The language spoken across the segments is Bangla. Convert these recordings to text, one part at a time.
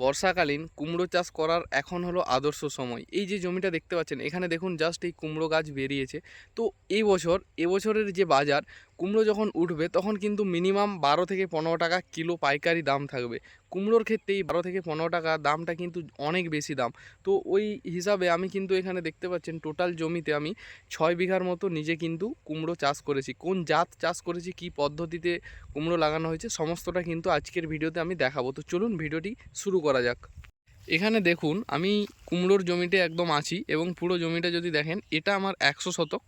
বর্ষাকালীন কুমড়ো চাষ করার এখন হলো আদর্শ সময়। এই যে জমিটা দেখতে পাচ্ছেন, এখানে দেখুন জাস্ট এই কুমড়ো গাছ বেরিয়েছে। তো এই বছর এবছরের যে বাজার কুমড়ো যখন উঠবে, তখন কিন্তু মিনিমাম বারো থেকে পনেরো টাকা কিলো পাইকারি দাম থাকবে। কুমড়োর ক্ষেত্রে এই বারো থেকে পনেরো টাকা দামটা কিন্তু অনেক বেশি দাম। তো ওই হিসাবে আমি কিন্তু এখানে দেখতে পাচ্ছেন টোটাল জমিতে আমি ছয় বিঘার মতো নিজে কিন্তু কুমড়ো চাষ করেছি। কোন জাত চাষ করেছি, কী পদ্ধতিতে কুমড়ো লাগানো হয়েছে, সমস্তটা কিন্তু আজকের ভিডিওতে আমি দেখাবো। তো চলুন ভিডিওটি শুরু করা যাক। এখানে দেখুন, আমি কুমড়োর জমিতে একদম আছি এবং পুরো জমিটা যদি দেখেন, এটা আমার একশো শতক।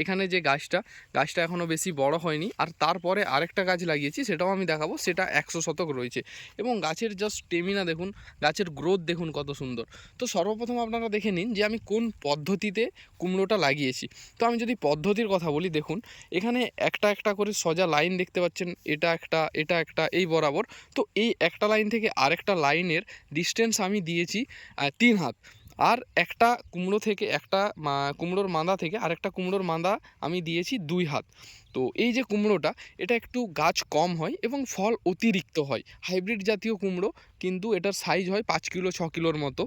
এখানে যে গাছটা গাছটা এখনও বেশি বড় হয়নি। আর তারপরে আরেকটা গাছ লাগিয়েছি, সেটাও আমি দেখাবো, সেটা একশো শতক রয়েছে। এবং গাছের জাস্ট স্টেমিনা দেখুন, গাছের গ্রোথ দেখুন কত সুন্দর। তো সর্বপ্রথম আপনারা দেখে নিন যে আমি কোন পদ্ধতিতে কুমড়োটা লাগিয়েছি। তো আমি যদি পদ্ধতির কথা বলি, দেখুন, এখানে একটা একটা করে সোজা লাইন দেখতে পাচ্ছেন, এটা একটা এটা একটা, এই বরাবর। তো এই একটা লাইন থেকে আরেকটা লাইনের ডিস্টেন্স আমি দিয়েছি তিন হাত। আর একটা কুমড়ো থেকে একটা কুমড়োর মাদা থেকে আরেকটা কুমড়োর মাদা আমি দিয়েছি দুই হাত। তো এই যে কুমড়োটা, এটা একটু গাছ কম হয় এবং ফল অতিরিক্ত হয়। হাইব্রিড জাতীয় কুমড়ো, কিন্তু এটার সাইজ হয় পাঁচ কিলো, ছ কিলোর মতো।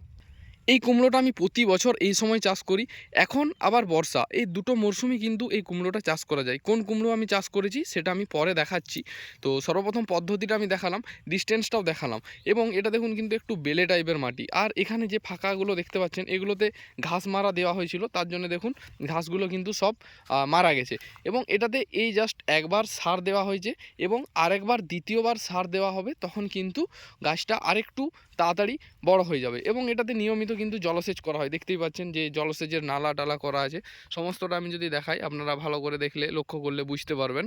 এই কুমড়োটা আমি প্রতি বছর এই সময় চাষ করি। এখন আবার বর্ষা। এই দুটো মরশুমই কিন্তু এই কুমড়োটা চাষ করা যায়। কোন কুমড়ো আমি চাষ করেছি সেটা আমি পরে দেখাচ্ছি। তো সর্বপ্রথম পদ্ধতিটা আমি দেখালাম ডিস্টেন্সটাও দেখালাম এবং এটা দেখুন কিন্তু একটু বেলে টাইপের মাটি। আর এখানে যে ফাঁকাগুলো দেখতে পাচ্ছেন, এগুলোতে ঘাস মারা দেওয়া হয়েছিল। তার জন্য দেখুন ঘাসগুলো কিন্তু সব মারা গেছে এবং এটাতে এই জাস্ট একবার সার দেওয়া হয়েছে এবং আরেকবার দ্বিতীয়বার সার দেওয়া হবে, তখন কিন্তু গাছটা আরেকটু তাড়াতাড়ি বড় হয়ে যাবে এবং এটাতে নিয়মিত কিন্তু জলসেচ করা হয়। দেখতেই পাচ্ছেন যে জলসেচের নালা টালা করা আছে। সমস্তটা আমি যদি দেখাই, আপনারা ভালো করে দেখলে, লক্ষ্য করলে বুঝতে পারবেন।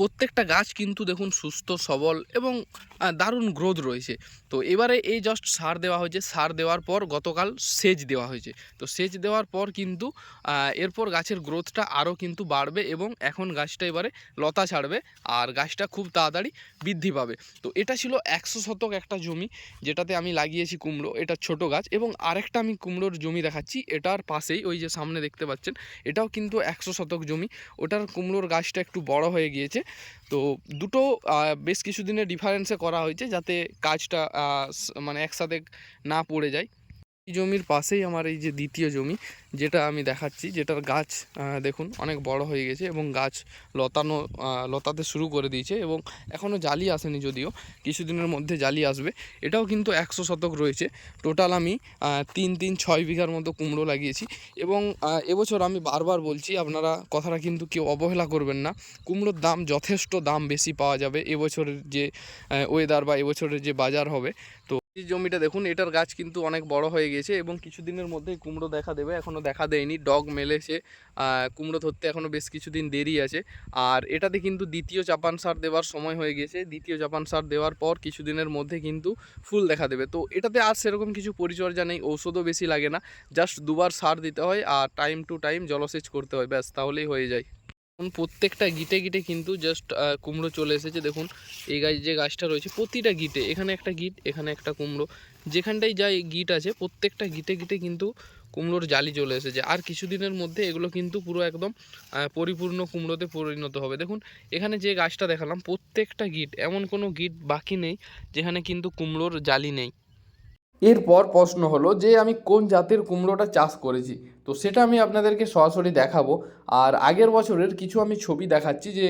প্রত্যেকটা গাছ কিন্তু দেখুন সুস্থ, সবল এবং দারুণ গ্রোথ রয়েছে। তো এবারে এই জাস্ট সার দেওয়া হয়েছে। সার দেওয়ার পর গতকাল সেচ দেওয়া হয়েছে। তো সেচ দেওয়ার পর কিন্তু এরপর গাছের গ্রোথটা আরও কিন্তু বাড়বে এবং এখন গাছটা এবারে লতা ছাড়বে আর গাছটা খুব তাড়াতাড়ি বৃদ্ধি পাবে। তো এটা ছিল একশো শতক একটা জমি, যেটাতে আমি লাগিয়েছি কুমড়ো। এটা ছোট গাছ এবং আরেকটা আমি কুমড়োর জমি দেখাচ্ছি। এটার পাশেই ওই যে সামনে দেখতে পাচ্ছেন, এটাও কিন্তু একশো শতক জমি। ওটার কুমড়োর গাছটা একটু বড় হয়ে গিয়েছে। তো দুটো বেশ কিছুদিনের ডিফারেন্সে করা হয়েছে যাতে কাজটা মানে একসাথে না পড়ে যায়। জমির পাশেই আমার এই যে দ্বিতীয় জমি, যেটা আমি দেখাচ্ছি, যেটার গাছ দেখুন, অনেক বড় হয়ে গেছে এবং গাছ লতানো লতাতে শুরু করে দিয়েছে এবং এখনও জালি আসেনি যদিও, কিছুদিনের মধ্যে জালি আসবে। এটাও কিন্তু একশো শতক রয়েছে। টোটাল আমি তিন তিন, ছয় বিঘার মতো কুমড়ো লাগিয়েছি এবং এবছর আমি বারবার বলছি, আপনারা কথাটা কিন্তু কেউ অবহেলা করবেন না। কুমড়োর দাম যথেষ্ট দাম বেশি পাওয়া যাবে এবছরের যে ওয়েদার বা এবছরের যে বাজার হবে। তো এই জমিটা দেখুন, এটার গাছ কিন্তু অনেক বড় হয়ে গেছে এবং কিছুদিনের মধ্যেই কুমড়ো দেখা দেবে এখনও দেখা দেয়নি। ডগ মেলেছে কুমড়ো ধরতে এখনও বেশ কিছুদিন দেরি আছে। আর এটাতে কিন্তু দ্বিতীয় চাপান সার দেওয়ার সময় হয়ে গেছে। দ্বিতীয় চাপান সার দেওয়ার পর কিছুদিনের মধ্যে কিন্তু ফুল দেখা দেবে। তো এটাতে আর সেরকম কিছু পরিচর্যা নেই, ঔষধও বেশি লাগে না। জাস্ট দুবার সার দিতে হয় আর টাইম টু টাইম জলসেচ করতে হয়, ব্যাস, তাহলেই হয়ে যায়। এখন প্রত্যেকটা গিটে গিটে কিন্তু জাস্ট কুমড়ো চলে এসেছে। দেখুন, এই গাছ, যে গাছটা রয়েছে, প্রতিটা গিটে, এখানে একটা গিট, এখানে একটা কুমড়ো, যেখানটাই যাই গিট আছে, প্রত্যেকটা গিটে গিটে কিন্তু কুমড়োর জালি চলে এসেছে। আর কিছুদিনের মধ্যে এগুলো কিন্তু পুরো একদম পরিপূর্ণ কুমড়োতে পরিণত হবে। দেখুন, এখানে যে গাছটা দেখালাম, প্রত্যেকটা গিট, এমন কোনো গিট বাকি নেই, যেখানে কিন্তু কুমড়োর জালি নেই। এরপর প্রশ্ন হলো যে আমি কোন জাতের কুমড়োটা চাষ করেছি? তো সেটা আমি আপনাদেরকে সরাসরি দেখাবো। আর আগের বছরের কিছু আমি ছবি দেখাচ্ছি যে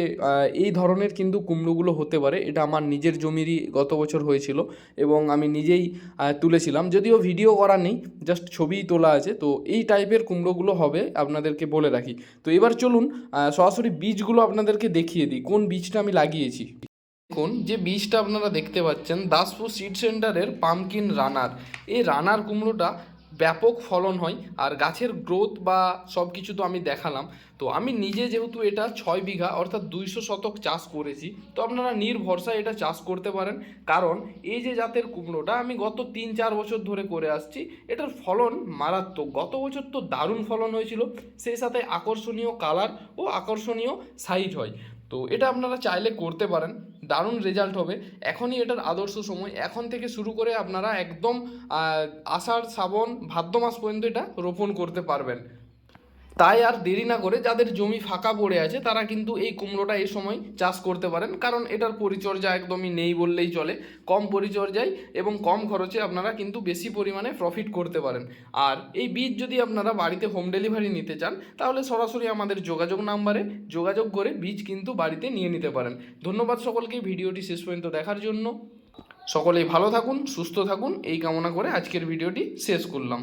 এই ধরনের কিন্তু কুমড়োগুলো হতে পারে। এটা আমার নিজের জমিরই গত বছর হয়েছিল এবং আমি নিজেই তুলেছিলাম। যদিও ভিডিও করা নেই, জাস্ট ছবিই তোলা আছে। তো এই টাইপের কুমড়োগুলো হবে, আপনাদেরকে বলে রাখি। তো এবার চলুন সরাসরি বীজগুলো আপনাদেরকে দেখিয়ে দিই। কোন বীজটা আমি লাগিয়েছি? দেখুন, যে বীজটা আপনারা দেখতে পাচ্ছেন, দাসপুর সিড সেন্টারের পামকিন রানার। এই রানার কুমড়োটা ব্যাপক ফলন হয়, আর গাছের গ্রোথ বা সব কিছু তো আমি দেখালাম। তো আমি নিজে যেহেতু এটা ছয় বিঘা, অর্থাৎ দুইশো শতক চাষ করেছি, তো আপনারা নির্ভরসা এটা চাষ করতে পারেন। কারণ এই যে জাতের কুমড়োটা আমি গত তিন চার বছর ধরে করে আসছি, এটার ফলন মারাত্মক। গত বছর তো দারুণ ফলন হয়েছিল, সেই সাথে আকর্ষণীয় কালার ও আকর্ষণীয় সাইজ হয়। তো এটা আপনারা চাইলে করতে পারেন। দারুণ রেজাল্ট হবে। এখনই এটার আদর্শ সময়। এখন থেকে শুরু করে আপনারা একদম আষাঢ়, শ্রাবণ, ভাদ্র মাস পর্যন্ত এটা রোপণ করতে পারবেন। তাই আর দেরি না করে যাদের জমি ফাঁকা পড়ে আছে, তারা কিন্তু এই কুমড়োটা এই সময় চাষ করতে পারেন। কারণ এটার পরিচর্যা একদমই নেই বললেই চলে। কম পরিচর্যায় এবং কম খরচে আপনারা কিন্তু বেশি পরিমাণে প্রফিট করতে পারেন। আর এই বীজ যদি আপনারা বাড়িতে হোম ডেলিভারি নিতে চান, তাহলে সরাসরি আমাদের যোগাযোগ নাম্বারে যোগাযোগ করে বীজ কিন্তু বাড়িতে নিয়ে নিতে পারেন। ধন্যবাদ সকলকে, ভিডিওটি শেষ পর্যন্ত দেখার জন্য। সকলেই ভালো থাকুন, সুস্থ থাকুন। এই কামনা করে আজকের ভিডিওটি শেষ করলাম।